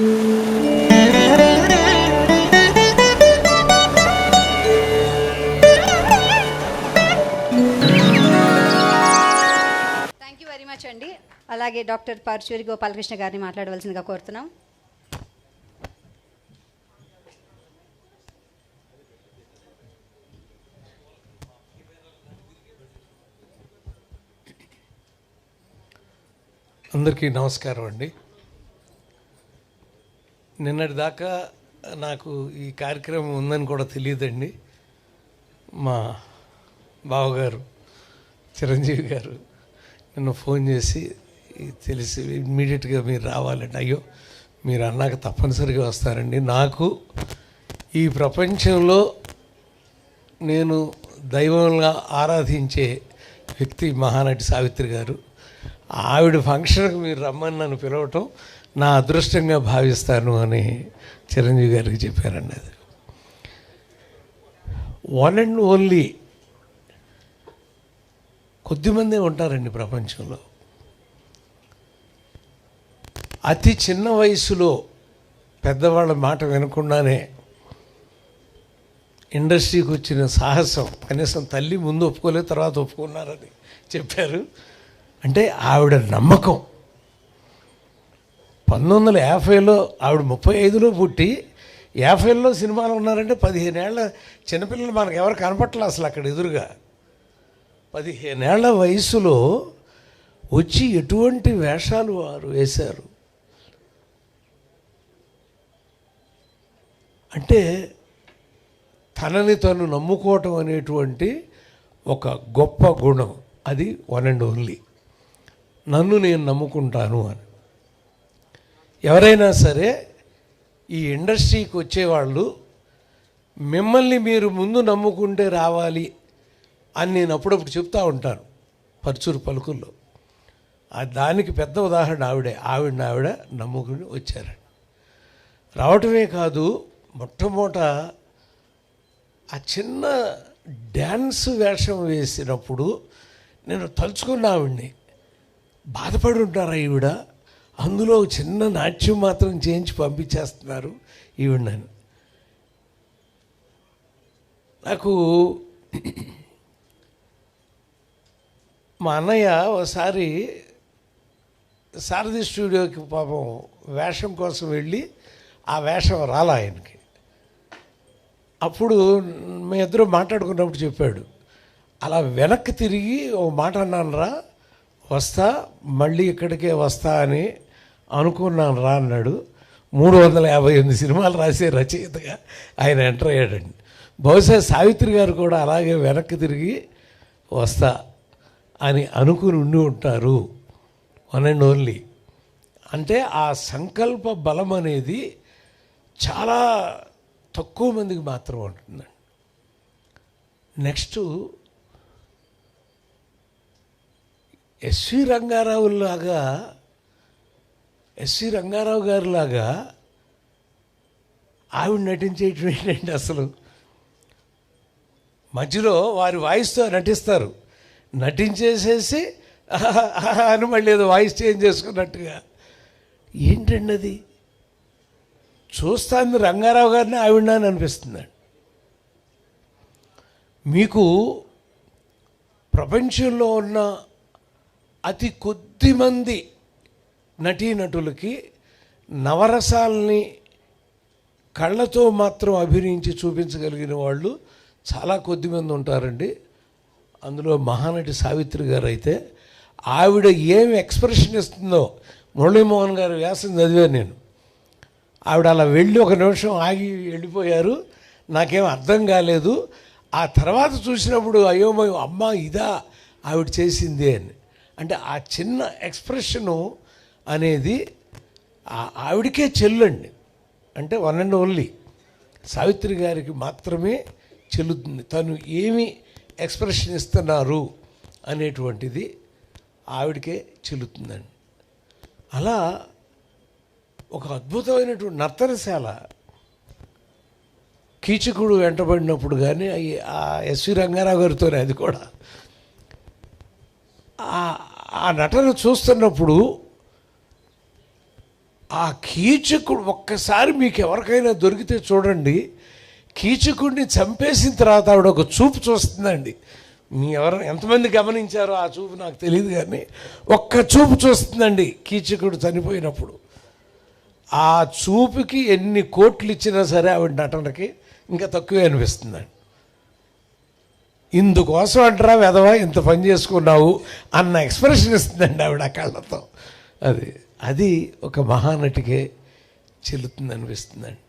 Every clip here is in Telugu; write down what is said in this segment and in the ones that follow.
థ్యాంక్ యూ వెరీ మచ్ అండి. అలాగే డాక్టర్ పరచూరి గోపాలకృష్ణ గారిని మాట్లాడవలసిందిగా కోరుతున్నాం. అందరికీ నమస్కారం అండి. నిన్నటి దాకా నాకు ఈ కార్యక్రమం ఉందని కూడా తెలియదండి. మా బావగారు చిరంజీవి గారు నిన్న ఫోన్ చేసి తెలిసి ఇమ్మీడియట్గా మీరు రావాలండి. అయ్యో మీరు అన్నాక తప్పనిసరిగా వస్తారండి. నాకు ఈ ప్రపంచంలో నేను దైవంగా ఆరాధించే వ్యక్తి మహానటి సావిత్రి గారు. ఆవిడ ఫంక్షన్కి మీరు రమ్మని నన్ను పిలవటం నా అదృష్టంగా భావిస్తాను అని చిరంజీవి గారికి చెప్పారండి అది. వన్ అండ్ ఓన్లీ కొద్దిమందే ఉంటారండి ప్రపంచంలో. అతి చిన్న వయసులో పెద్దవాళ్ళ మాట వినకుండానే ఇండస్ట్రీకి వచ్చిన సాహసం కనీసం తల్లి ముందు ఒప్పుకోలేదు తర్వాత ఒప్పుకున్నారని చెప్పారు. అంటే ఆవిడ నమ్మకం. పంతొమ్మిది వందల యాభైలో ఆవిడ ముప్పై ఐదులో పుట్టి యాభైలో సినిమాలు ఉన్నారంటే పదిహేనేళ్ళ చిన్నపిల్లలు మనకు ఎవరు కనపట్ల అసలు అక్కడ ఎదురుగా. పదిహేనేళ్ళ వయసులో వచ్చి ఎటువంటి వేషాలు వారు వేశారు? అంటే తనని తను నమ్ముకోవటం అనేటువంటి ఒక గొప్ప గుణం. అది వన్ అండ్ ఓన్లీ. నన్ను నేను నమ్ముకుంటాను అని. ఎవరైనా సరే ఈ ఇండస్ట్రీకి వచ్చేవాళ్ళు మిమ్మల్ని మీరు ముందు నమ్ముకుంటే రావాలి అని నేను అప్పుడప్పుడు చెప్తూ ఉంటాను పరుచూరు పలుకుల్లో. ఆ దానికి పెద్ద ఉదాహరణ ఆవిడే ఆవిడని ఆవిడ నమ్ముకుని వచ్చారండి రావటమే కాదు మొట్టమొదట ఆ చిన్న డ్యాన్స్ వేషం వేసినప్పుడు నేను తలుచుకున్న ఆవిడ్ని. బాధపడి ఉంటారా ఈవిడ? అందులో చిన్న నాట్యం మాత్రం చేయించి పంపించేస్తున్నారు ఈవిడని నాకు మా అన్నయ్య ఒకసారి సారథి స్టూడియోకి పాపం వేషం కోసం వెళ్ళి ఆ వేషం రాలా ఆయనకి. అప్పుడు మీ ఇద్దరు మాట్లాడుకున్నప్పుడు చెప్పాడు అలా వెనక్కి తిరిగి ఓ మాట అన్నాను రా వస్తా మళ్ళీ ఇక్కడికే వస్తా అని అనుకున్నాను రా అన్నాడు. మూడు వందల యాభై ఎనిమిది సినిమాలు రాసే రచయితగా ఆయన ఎంటర్ అయ్యాడండి. బహుశా సావిత్రి గారు కూడా అలాగే వెనక్కి తిరిగి వస్తా అని అనుకుని ఉండి ఉంటారు. వన్ అండ్ ఓన్లీ అంటే ఆ సంకల్ప బలం అనేది చాలా తక్కువ మందికి మాత్రం ఉంటుందండి. నెక్స్ట్ ఎస్వి రంగారావు లాగా ఎస్వి రంగారావు గారు లాగా ఆవిడ నటించేయటం ఏంటంటే అసలు? మధ్యలో వారి వాయిస్తో నటిస్తారు. నటించేసేసి అని మళ్ళీ ఏదో వాయిస్ చేంజ్ చేసుకున్నట్టుగా. ఏంటండి అది? చూస్తాను రంగారావు గారిని ఆవిడ అని అనిపిస్తుందండి మీకు ప్రపంచంలో ఉన్న అతి కొద్ది మంది నటీనటులకి నవరసాలని కళ్ళతో మాత్రం అభినయించి చూపించగలిగిన వాళ్ళు చాలా కొద్దిమంది ఉంటారండి. అందులో మహానటి సావిత్రి గారు అయితే ఆవిడ ఏం ఎక్స్ప్రెషన్ ఇస్తుందో మురళీమోహన్ గారు వ్యాసం చదివాను నేను. ఆవిడ అలా వెళ్ళి ఒక నిమిషం ఆగి వెళ్ళిపోయారు. నాకేం అర్థం కాలేదు. ఆ తర్వాత చూసినప్పుడు అయోమయం అమ్మ ఇదా ఆవిడ చేసింది అని. అంటే ఆ చిన్న ఎక్స్ప్రెషను అనేది ఆ- ఆవిడకే చెల్లండి. అంటే వన్ అండ్ ఓన్లీ. సావిత్రి గారికి మాత్రమే చెల్లుతుంది. తను ఏమి ఎక్స్ప్రెషన్ ఇస్తున్నారు అనేటువంటిది ఆవిడకే చెల్లుతుందండి. అలా ఒక అద్భుతమైనటువంటి నర్తనశాల కీచకుడు వెంటబడినప్పుడు కానీ ఆ ఎస్వి రంగారావు గారితోనే అది కూడా. ఆ నటన చూస్తున్నప్పుడు ఆ కీచకుడు ఒక్కసారి మీకు ఎవరికైనా దొరికితే చూడండి కీచకుడిని చంపేసిన తర్వాత ఆవిడ ఒక చూపు చూస్తుందండి. మీ ఎవరు ఎంతమంది గమనించారో ఆ చూపు నాకు తెలియదు కానీ ఒక్క చూపు చూస్తుందండి కీచకుడు చనిపోయినప్పుడు. ఆ చూపుకి ఎన్ని కోట్లు ఇచ్చినా సరే ఆవిడ నటనకి ఇంకా తక్కువే అనిపిస్తుందండి. ఇందుకోసం అంటారా వెధవా ఇంత పని చేసుకున్నావు అన్న ఎక్స్ప్రెషన్ ఇస్తుందండి ఆవిడ ఆ కళ్ళతో. అది. అది ఒక మహానటికే చెల్లుతుంది అనిపిస్తుందండి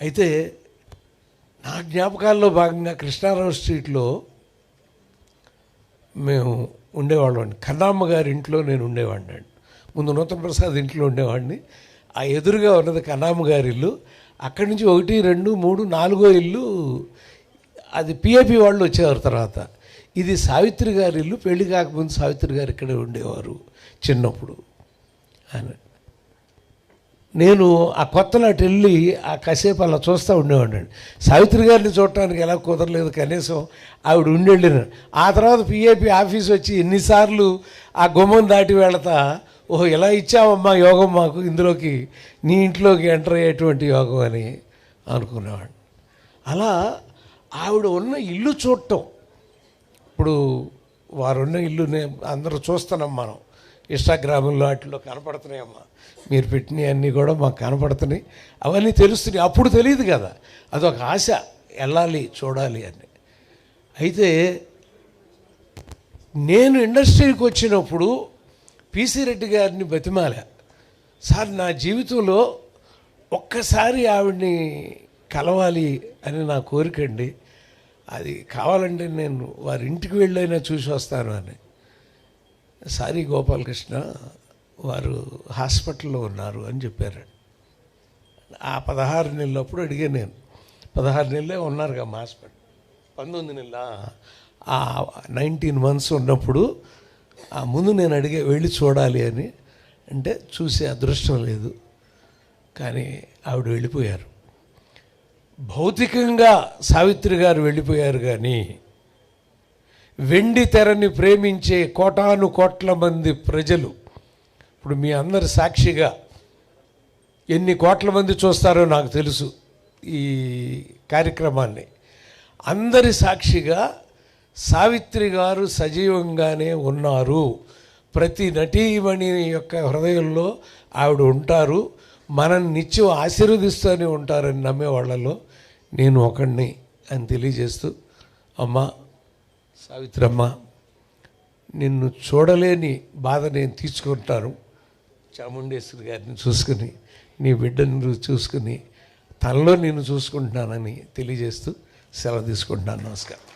అయితే నా జ్ఞాపకాల్లో భాగంగా కృష్ణారావు స్ట్రీట్లో మేము ఉండేవాళ్ళం అండి కన్నమ్మ గారి ఇంట్లో నేను ఉండేవాడిని అండి ముందు నూతన ప్రసాద్ ఇంట్లో ఉండేవాడిని. ఆ ఎదురుగా ఉన్నది కన్నమ్మ గారి ఇల్లు అక్కడి నుంచి ఒకటి రెండు మూడు నాలుగో ఇల్లు అది పిఏపి వాళ్ళు వచ్చేవారు తర్వాత. ఇది సావిత్రి గారి ఇల్లు పెళ్ళి కాకముందు సావిత్రి గారు ఇక్కడే ఉండేవారు చిన్నప్పుడు. అని నేను ఆ కొత్తలో అటు వెళ్ళి ఆ కాసేపు అలా చూస్తూ ఉండేవాడిని. సావిత్రి గారిని చూడటానికి ఎలా కుదరలేదు కనీసం ఆవిడ ఉండి ఆ తర్వాత పిఏపి ఆఫీస్ వచ్చి ఎన్నిసార్లు ఆ గుమ్మం దాటి వెళతా ఓహో ఇలా ఇచ్చావమ్మా యోగం మాకు ఇందులోకి నీ ఇంట్లోకి ఎంటర్ అయ్యేటువంటి యోగం అని అనుకునేవాడిని. అలా ఆవిడ ఉన్న ఇల్లు చూడటం. ఇప్పుడు వారున్న ఇల్లు అందరూ చూస్తున్నాం మనం. ఇన్స్టాగ్రామ్లో వాటిలో కనపడుతున్నాయమ్మా. మీరు పెట్టినవి అన్నీ కూడా మాకు కనపడుతున్నాయి. అవన్నీ తెలుస్తున్నాయి. అప్పుడు తెలియదు కదా. అదొక ఆశ. వెళ్ళాలి చూడాలి అని. అయితే నేను ఇండస్ట్రీకి వచ్చినప్పుడు పిసి రెడ్డి గారిని బతిమాలా. సార్ నా జీవితంలో ఒక్కసారి ఆవిడ్ని కలవాలి అని నా కోరికండి అది కావాలంటే నేను వారి ఇంటికి వెళ్ళైనా చూసి వస్తాను అని. సారీ గోపాలకృష్ణ వారు హాస్పిటల్లో ఉన్నారు అని చెప్పారు. ఆ పదహారు నెలలప్పుడు అడిగాను నేను పదహారు నెలలే ఉన్నారు కదా మా హాస్పిటల్. పంతొమ్మిది నెలల ఆ నైన్టీన్ మంత్స్ ఉన్నప్పుడు ఆ ముందు నేను అడిగే వెళ్ళి చూడాలి అని అంటే చూసే అదృష్టం లేదు. కానీ ఆవిడ వెళ్ళిపోయారు. భౌతికంగా సావిత్రి గారు వెళ్ళిపోయారు కానీ వెండి తెరని ప్రేమించే కోటాను కోట్ల మంది ప్రజలు. ఇప్పుడు మీ అందరి సాక్షిగా ఎన్ని కోట్ల మంది చూస్తారో నాకు తెలుసు ఈ కార్యక్రమాన్ని. అందరి సాక్షిగా సావిత్రి గారు సజీవంగానే ఉన్నారు. ప్రతి నటీమణి యొక్క హృదయంలో ఆవిడ ఉంటారు. మనం నిత్యం ఆశీర్వదిస్తూనే ఉంటారని నమ్మే వాళ్ళలో నేను ఒకడిని అని తెలియజేస్తూ అమ్మా సావిత్రమ్మ నిన్ను చూడలేని బాధ నేను తీసుకుంటాను చాముండేశ్వరి గారిని చూసుకుని నీ బిడ్డను చూసుకుని తనలో నేను చూసుకుంటున్నానని తెలియజేస్తూ సెలవు తీసుకుంటున్నాను. నమస్కారం.